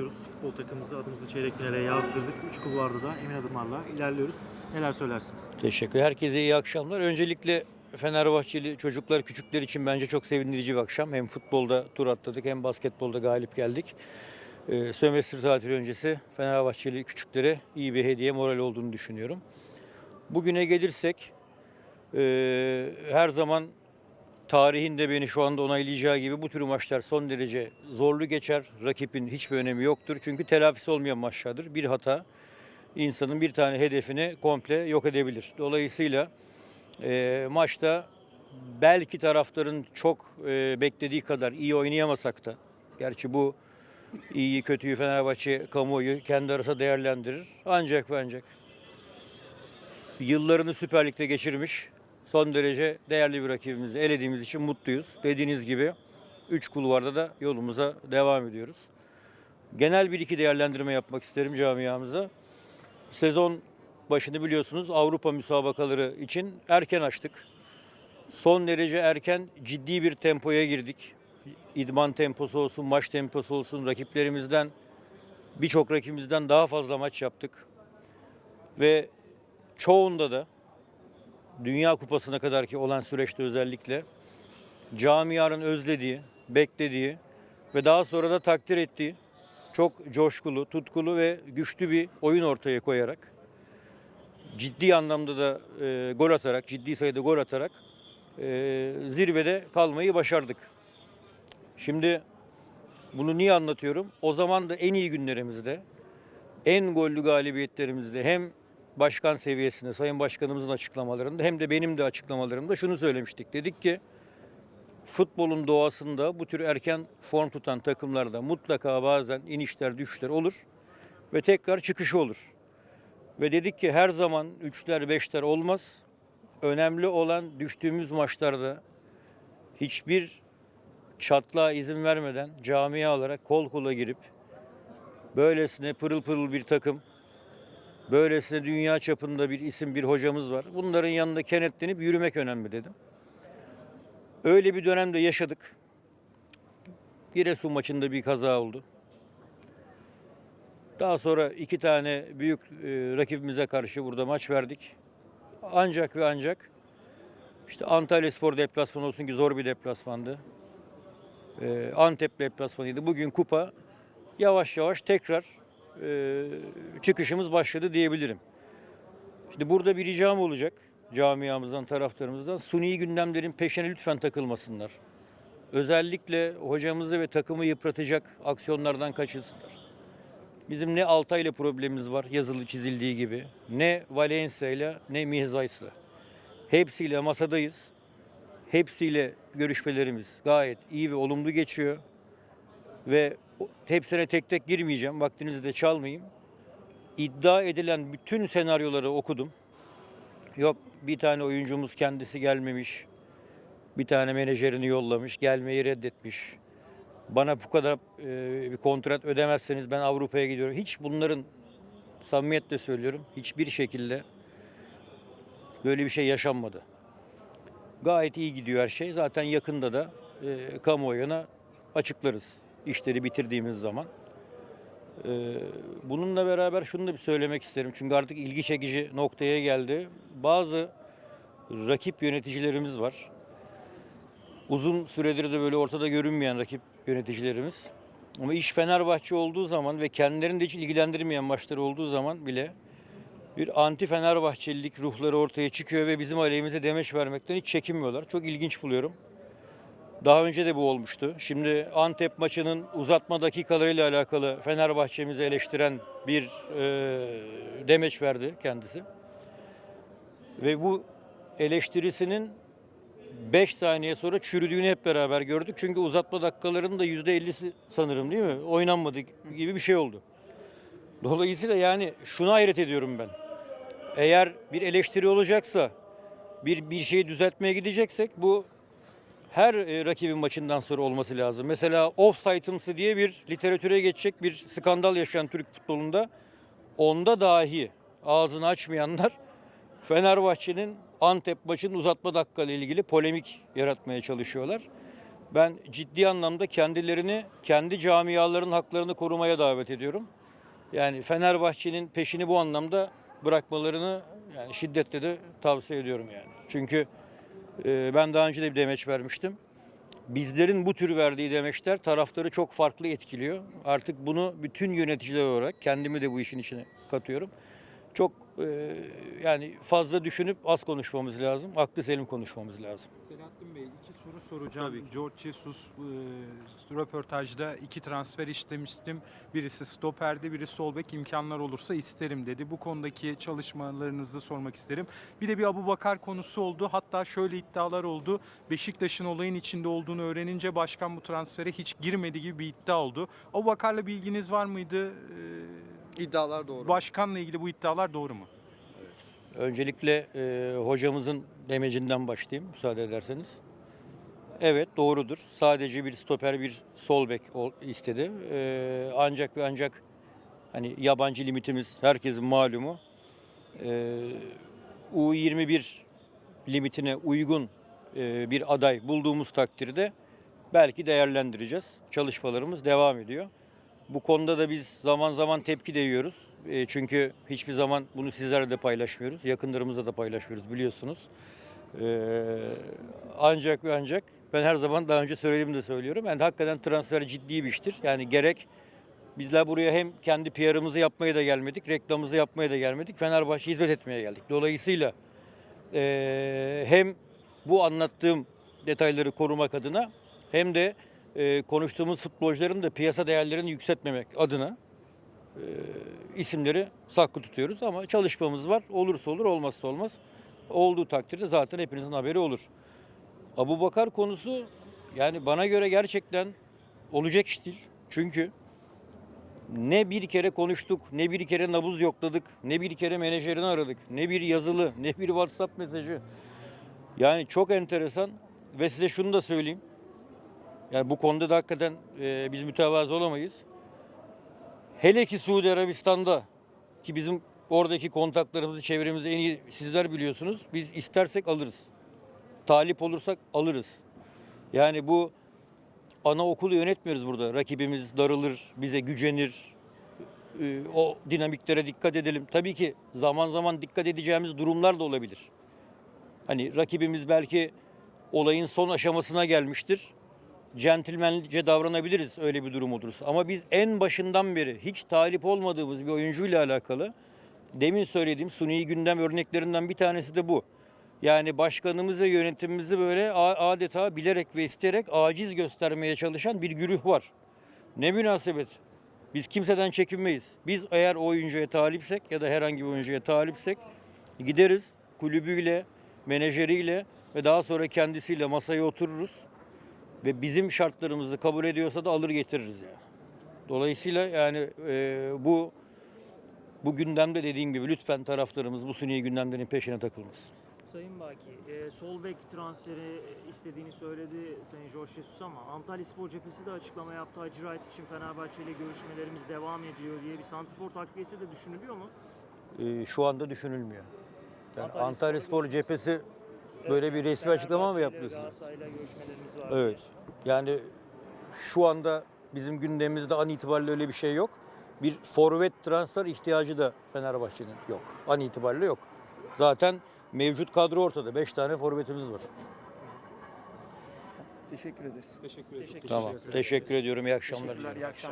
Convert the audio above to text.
ediyoruz. Futbol takımımızı adımızı çeyrek finale yazdırdık. Üç kulvarda da emin adımlarla ilerliyoruz. Neler söylersiniz? Teşekkür. Herkese iyi akşamlar. Öncelikle Fenerbahçeli çocuklar, küçükler için bence çok sevindirici bir akşam. Hem futbolda tur atladık hem basketbolda galip geldik. Ee, sömestr tatili öncesi Fenerbahçeli küçüklere iyi bir hediye, moral olduğunu düşünüyorum. Bugüne gelirsek e, her zaman tarihin de beni şu anda onaylayacağı gibi bu tür maçlar son derece zorlu geçer. Rakibin hiçbir önemi yoktur. Çünkü telafisi olmayan maçlardır. Bir hata insanın bir tane hedefini komple yok edebilir. Dolayısıyla e, maçta belki taraftarın çok e, beklediği kadar iyi oynayamasak da gerçi bu iyiyi kötüyü Fenerbahçe kamuoyu kendi arasında değerlendirir. Ancak ve ancak yıllarını Süper Lig'de geçirmiş son derece değerli bir rakibimizi elediğimiz için mutluyuz. Dediğiniz gibi 3 kulvarda da yolumuza devam ediyoruz. Genel bir iki değerlendirme yapmak isterim camiamıza. Sezon başını biliyorsunuz Avrupa müsabakaları için erken açtık. Son derece erken ciddi bir tempoya girdik. İdman temposu olsun, maç temposu olsun rakiplerimizden birçok rakibimizden daha fazla maç yaptık. Ve çoğunda da Dünya Kupası'na kadar ki olan süreçte özellikle camianın özlediği, beklediği ve daha sonra da takdir ettiği çok coşkulu, tutkulu ve güçlü bir oyun ortaya koyarak ciddi anlamda da e, gol atarak, ciddi sayıda gol atarak e, zirvede kalmayı başardık. Şimdi bunu niye anlatıyorum? O zaman da en iyi günlerimizde, en gollü galibiyetlerimizde hem başkan seviyesinde, Sayın Başkanımızın açıklamalarında hem de benim de açıklamalarımda şunu söylemiştik. Dedik ki futbolun doğasında bu tür erken form tutan takımlarda mutlaka bazen inişler düşüşler olur ve tekrar çıkışı olur. Ve dedik ki her zaman üçler beşler olmaz. Önemli olan düştüğümüz maçlarda hiçbir çatlağa izin vermeden camia olarak kol kola girip böylesine pırıl pırıl bir takım, böylesine dünya çapında bir isim, bir hocamız var. Bunların yanında kenetlenip yürümek önemli dedim. Öyle bir dönemde yaşadık. Giresun maçında bir kaza oldu. Daha sonra iki tane büyük e, rakibimize karşı burada maç verdik. Ancak ve ancak işte Antalya Spor deplasmanı olsun ki zor bir deplasmandı. E, Antep deplasmanıydı. Bugün kupa yavaş yavaş tekrar e, çıkışımız başladı diyebilirim. Şimdi burada bir ricam olacak camiamızdan, taraftarımızdan. Suni gündemlerin peşine lütfen takılmasınlar. Özellikle hocamızı ve takımı yıpratacak aksiyonlardan kaçınsınlar. Bizim ne Altay'la problemimiz var yazılı çizildiği gibi. Ne Valencia'yla ne Mihzays'la. Hepsiyle masadayız. Hepsiyle görüşmelerimiz gayet iyi ve olumlu geçiyor. Ve hepsine tek tek girmeyeceğim. Vaktinizi de çalmayayım. İddia edilen bütün senaryoları okudum. Yok bir tane oyuncumuz kendisi gelmemiş. Bir tane menajerini yollamış, gelmeyi reddetmiş. Bana bu kadar e, bir kontrat ödemezseniz ben Avrupa'ya gidiyorum. Hiç bunların samimiyetle söylüyorum. Hiçbir şekilde böyle bir şey yaşanmadı. Gayet iyi gidiyor her şey. Zaten yakında da e, kamuoyuna açıklarız işleri bitirdiğimiz zaman. E, bununla beraber şunu da bir söylemek isterim. Çünkü artık ilgi çekici noktaya geldi. Bazı rakip yöneticilerimiz var. Uzun süredir de böyle ortada görünmeyen rakip yöneticilerimiz. Ama iş Fenerbahçe olduğu zaman ve kendilerini de hiç ilgilendirmeyen maçlar olduğu zaman bile bir anti Fenerbahçelilik ruhları ortaya çıkıyor ve bizim aleyhimize demeç vermekten hiç çekinmiyorlar. Çok ilginç buluyorum. Daha önce de bu olmuştu. Şimdi Antep maçının uzatma dakikalarıyla alakalı Fenerbahçe'mizi eleştiren bir e, demeç verdi kendisi. Ve bu eleştirisinin 5 saniye sonra çürüdüğünü hep beraber gördük. Çünkü uzatma dakikalarının da %50'si sanırım değil mi? Oynanmadı gibi bir şey oldu. Dolayısıyla yani şuna hayret ediyorum ben. Eğer bir eleştiri olacaksa, bir bir şeyi düzeltmeye gideceksek bu her e, rakibin maçından sonra olması lazım. Mesela offside'ımsı diye bir literatüre geçecek bir skandal yaşayan Türk futbolunda onda dahi ağzını açmayanlar Fenerbahçe'nin Antep maçının uzatma dakika ile ilgili polemik yaratmaya çalışıyorlar. Ben ciddi anlamda kendilerini, kendi camialarının haklarını korumaya davet ediyorum. Yani Fenerbahçe'nin peşini bu anlamda bırakmalarını yani şiddetle de tavsiye ediyorum yani. Çünkü ben daha önce de bir demeç vermiştim. Bizlerin bu tür verdiği demeçler taraftarı çok farklı etkiliyor. Artık bunu bütün yöneticiler olarak kendimi de bu işin içine katıyorum. Çok e, yani fazla düşünüp az konuşmamız lazım. Aklı selim konuşmamız lazım. Soracağım. Tabii ki. George Jesus e, röportajda iki transfer istemiştim. Birisi stoperdi, biri sol bek imkanlar olursa isterim dedi. Bu konudaki çalışmalarınızı sormak isterim. Bir de bir Abu Bakar konusu oldu. Hatta şöyle iddialar oldu. Beşiktaş'ın olayın içinde olduğunu öğrenince başkan bu transfere hiç girmedi gibi bir iddia oldu. Abu Bakar'la bilginiz var mıydı? E, İddialar doğru. Başkanla ilgili bu iddialar doğru mu? Öncelikle e, hocamızın demecinden başlayayım müsaade ederseniz. Evet doğrudur. Sadece bir stoper bir sol bek istedi. E, ancak ve ancak hani yabancı limitimiz herkesin malumu. E, U21 limitine uygun e, bir aday bulduğumuz takdirde belki değerlendireceğiz. Çalışmalarımız devam ediyor. Bu konuda da biz zaman zaman tepki de yiyoruz. E, çünkü hiçbir zaman bunu sizlerle de paylaşmıyoruz. Yakınlarımızla da paylaşmıyoruz biliyorsunuz. E, ancak ve ancak ben her zaman daha önce söylediğimi de söylüyorum. Yani hakikaten transfer ciddi bir iştir. Yani gerek bizler buraya hem kendi PR'ımızı yapmaya da gelmedik, reklamımızı yapmaya da gelmedik. Fenerbahçe hizmet etmeye geldik. Dolayısıyla e, hem bu anlattığım detayları korumak adına hem de e, konuştuğumuz futbolcuların da piyasa değerlerini yükseltmemek adına e, isimleri saklı tutuyoruz ama çalışmamız var. Olursa olur, olmazsa olmaz. Olduğu takdirde zaten hepinizin haberi olur. Abu Bakar konusu yani bana göre gerçekten olacak iş değil. Çünkü ne bir kere konuştuk, ne bir kere nabız yokladık, ne bir kere menajerini aradık, ne bir yazılı, ne bir WhatsApp mesajı. Yani çok enteresan ve size şunu da söyleyeyim. Yani bu konuda da hakikaten e, biz mütevazı olamayız. Hele ki Suudi Arabistan'da ki bizim oradaki kontaklarımızı, çevremizi en iyi sizler biliyorsunuz. Biz istersek alırız. Talip olursak alırız. Yani bu anaokulu yönetmiyoruz burada. Rakibimiz darılır, bize gücenir. Ee, O dinamiklere dikkat edelim. Tabii ki zaman zaman dikkat edeceğimiz durumlar da olabilir. Hani rakibimiz belki olayın son aşamasına gelmiştir. Centilmence davranabiliriz öyle bir durum olursa. Ama biz en başından beri hiç talip olmadığımız bir oyuncuyla alakalı demin söylediğim suni gündem örneklerinden bir tanesi de bu. Yani başkanımız ve yönetimimizi böyle adeta bilerek ve isteyerek aciz göstermeye çalışan bir güruh var. Ne münasebet. Biz kimseden çekinmeyiz. Biz eğer o oyuncuya talipsek ya da herhangi bir oyuncuya talipsek gideriz kulübüyle, menajeriyle ve daha sonra kendisiyle masaya otururuz ve bizim şartlarımızı kabul ediyorsa da alır getiririz yani. Dolayısıyla yani e, bu bu gündemde dediğim gibi lütfen taraftarımız bu suni gündemlerin peşine takılmasın. Sayın Baki, e, sol bek transferi istediğini söyledi Sayın Jorge Jesus ama Antalya Spor cephesi de açıklama yaptı. Hacı Wright için Fenerbahçe ile görüşmelerimiz devam ediyor diye bir santifor takviyesi de düşünülüyor mu? E, şu anda düşünülmüyor. Yani Antalya Antalya Spor'la Spor cephesi böyle bir resmi açıklama mı Fenerbahçe ile yapıyorsun? Galatasaray'la görüşmelerimiz var. Evet. Yani şu anda bizim gündemimizde an itibariyle öyle bir şey yok. Bir forvet transfer ihtiyacı da Fenerbahçe'nin yok. An itibariyle yok. Zaten mevcut kadro ortada. 5 tane forvetimiz var. Teşekkür ederiz. Teşekkür ederim. Teşekkür Tamam. Teşekkür ediyorum. İyi akşamlar. Teşekkürler. İyi akşamlar.